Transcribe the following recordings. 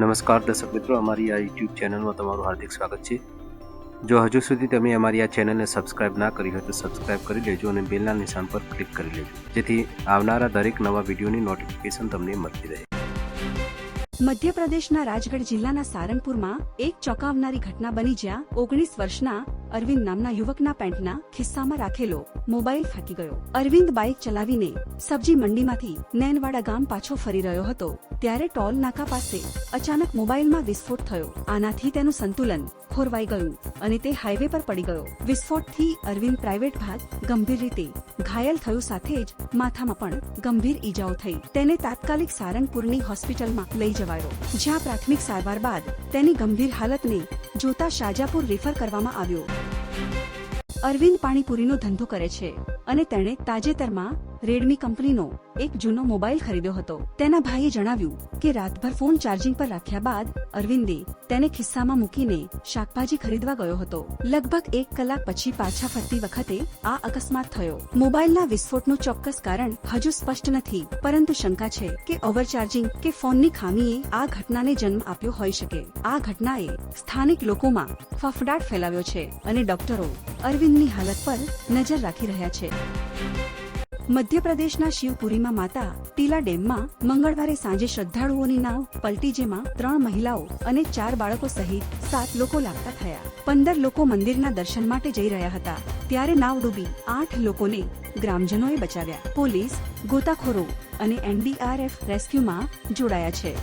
નમસ્કાર દર્શક મિત્રો, અમારી આ યુટ્યુબ ચેનલમાં તમારું હાર્દિક સ્વાગત છે. જો હજુ સુધી તમે અમારી આ ચેનલને સબસ્ક્રાઇબ ના કરી હોય તો સબસ્ક્રાઇબ કરી લેજો અને બેલના નિશાન પર ક્લિક કરી લેજો. જેથી આવનારા દરેક નવા વિડીયોની નોટિફિકેશન તમને મળતી રહે. મધ્યપ્રદેશના રાજગઢ જિલ્લાના સારંગપુરમાં એક ચોંકાવનારી ઘટના બની જ્યાં ઓગણીસ વર્ષના અરવિંદ નામના યુવકના પેન્ટના ખિસ્સામાં રાખેલો મોબાઈલ ફાટી ગયો. અરવિંદ બાઇક ચલાવીને સબ્જી મંડીમાંથી નૈનવાડા ગામ પાછો ફરી રહ્યો હતો, ત્યારે ટોલ નાકા પાસે અચાનક મોબાઈલમાં વિસ્ફોટ થયો. આનાથી તેનું સંતુલન ખોરવાઈ ગયું અને તે હાઈવે પર પડી ગયો. વિસ્ફોટથી અરવિંદ પ્રાઇવેટ ભાગ ગંભીર રીતે ઘાયલ થયું સાથે જ માથામાં પણ ગંભીર ઈજાઓ થઈ. તેને તાત્કાલિક સારંગપુરની હોસ્પિટલમાં લઈ જવાયો. જ્યાં પ્રાથમિક સારવાર બાદ તેની ગંભીર હાલતને જોતા શાજાપુર રેફર કરવામાં આવ્યો. અરવિંદ પાણીપુરીનો ધંધો કરે છે અને તેણે તાજેતરમાં રેડમી કંપનીનો એક જૂનો મોબાઈલ ખરીદ્યો હતો. તેના ભાઈએ જણાવ્યું કે રાતભર ફોન ચાર્જિંગ પર રાખ્યા બાદ અરવિંદે તેને ખિસ્સામાં મૂકીને શાકભાજી ખરીદવા ગયો હતો. લગભગ એક કલાક પછી પાછા ફરતી વખતે આ અકસ્માત થયો. મોબાઈલના વિસ્ફોટનું ચોક્કસ કારણ હજુ સ્પષ્ટ નથી, પરંતુ શંકા છે કે ઓવરચાર્જિંગ કે ફોનની ખામીએ આ ઘટનાને જન્મ આપ્યો હોઈ શકે. આ ઘટનાએ સ્થાનિક લોકોમાં ફફડાટ ફેલાવ્યો છે અને ડોક્ટરો અરવિંદની હાલત પર નજર રાખી રહ્યા છે. મધ્યપ્રદેશના શિવપુરીમાં માતા ટીલા ડેમમાં મંગળવારે સાંજે શ્રદ્ધાળુઓની નાવ પલટી જેમાં ત્રણ મહિલાઓ અને ચાર બાળકો સહિત સાત લોકો લાગતા થયા. પંદર લોકો મંદિરના દર્શન માટે જઈ રહ્યા હતા. ત્યારે નાવ ડૂબી આઠ લોકોને ગ્રામજનોએ બચાવ્યા. પોલીસ ગોતાખોરો અને એનડીઆરએફ રેસ્ક્યુમાં જોડાયા છે.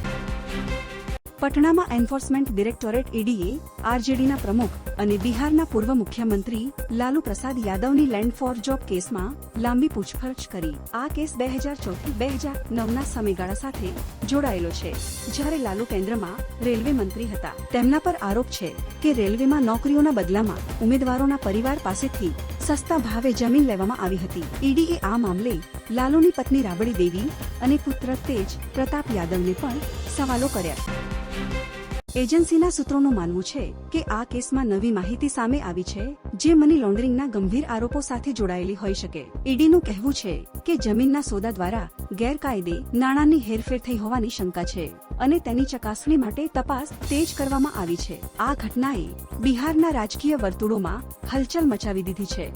પટણામાં એન્ફોર્સમેન્ટ ડિરેક્ટોરેટ ઈડીએ, આરજેડીના પ્રમુખ અને બિહારના પૂર્વ મુખ્યમંત્રી Lalu Prasad યાદવની land four job કેસમાં લાંબી પૂછપરછ કરી. આ કેસ બે હજાર ચોથી બે હજાર નવના સમયગાળા સાથે જોડાયેલો છે, જ્યારે લાલુ કેન્દ્રમાં રેલવે મંત્રી હતા. તેમના પર આરોપ છે કે રેલવેમાં નોકરીઓના બદલામાં ઉમેદવારોના પરિવાર પાસેથી સસ્તા ભાવે જમીન લેવામાં આવી હતી. ઈડીએ આ મામલે લાલુની પત્ની રાબડી દેવી અને પુત્ર તેજ પ્રતાપ યાદવને પણ સવાલો કર્યા. એજન્સીના સૂત્રોનું માનવું છે કે આ કેસમાં નવી માહિતી સામે આવી છે, જે મની લોન્ડરિંગના ગંભીર આરોપો સાથે જોડાયેલી હોઈ શકે. ઈડીનું કહેવું છે કે જમીનના સોદા દ્વારા ગેરકાયદે નાણાંની હેરફેર થઈ હોવાની શંકા છે અને તેની ચકાસણી માટે તપાસ તેજ કરવામાં આવી છે. આ ઘટનાએ બિહારના રાજકીય વર્તુળોમાં હલચલ મચાવી દીધી છે.